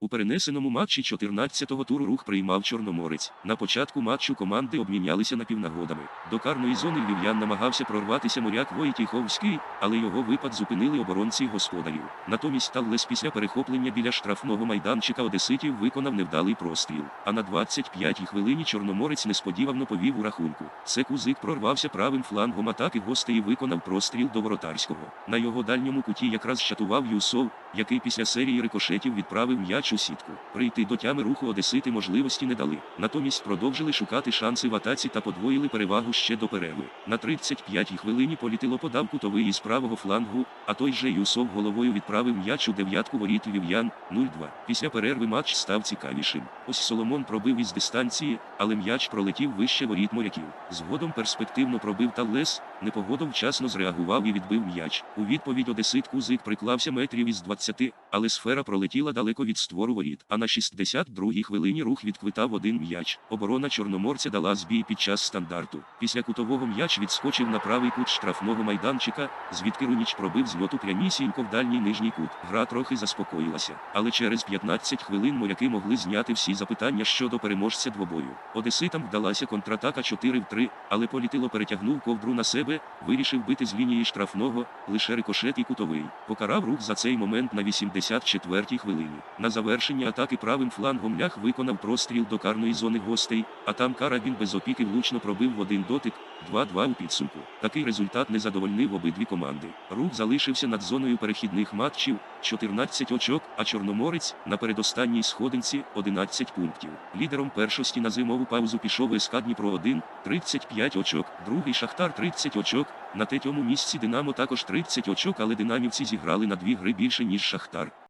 У перенесеному матчі 14-го туру рух приймав Чорноморець. На початку матчу команди обмінялися напівнагодами. До карної зони львів'ян намагався прорватися моряк Войтіховський, але його випад зупинили оборонці господарів. Натомість Таллес після перехоплення біля штрафного майданчика Одеситів виконав невдалий простріл. А на 25-й хвилині Чорноморець несподівано повів у рахунку. Це кузик прорвався правим флангом атаки гостей виконав простріл до воротарського. На його дальньому куті якраз щатував Юсов, який після серії рикошетів відправив м'яч у сітку. Прийти до тями руху Одесити можливості не дали. Натомість продовжили шукати шанси в атаці та подвоїли перевагу ще до перерви. На 35-й хвилині політило подав кутовий із правого флангу, а той же Юсов головою відправив м'яч у дев'ятку воріт львів'ян 0-2. Після перерви матч став цікавішим. Ось Соломон пробив із дистанції, але м'яч пролетів вище воріт моряків. Згодом перспективно пробив Таллес, непогодов вчасно зреагував і відбив м'яч. У відповідь Одесит Кузик приклався метрів із 20, але сфера пролетіла далеко від створу воріт. А на 62-й хвилині рух відквитав один м'яч. Оборона Чорноморця дала збій під час стандарту. Після кутового м'яч відскочив на правий кут штрафного майданчика, звідки Руніч пробив з льоту прямісінько в дальній нижній кут. Гра трохи заспокоїлася. Але через 15 хвилин моряки могли зняти всі запитання щодо переможця двобою. Одеситам вдалася контратака 4 в 3, але політило перетягнув ковдру на себе, вирішив бити з лінії штрафного, лише рикошет і кутовий. Покарав рух за цей момент на 84-й хвилині. На завершення атаки правим флангом лях виконав простріл до карної зони гостей, а там кара він без опіки влучно пробив в один дотик, 2-2 у підсумку. Такий результат не задовольнив обидві команди. Рух залишився над зоною перехідних матчів 14 очок, а Чорноморець на передостанній сходинці 11 пунктів. Лідером першості на зимову паузу пішов СК Дніпро 1, 35 очок, другий Шахтар 30 очок. На третьому місці Динамо також 30 очок, але динамівці зіграли на дві гри більше, ніж Шахтар.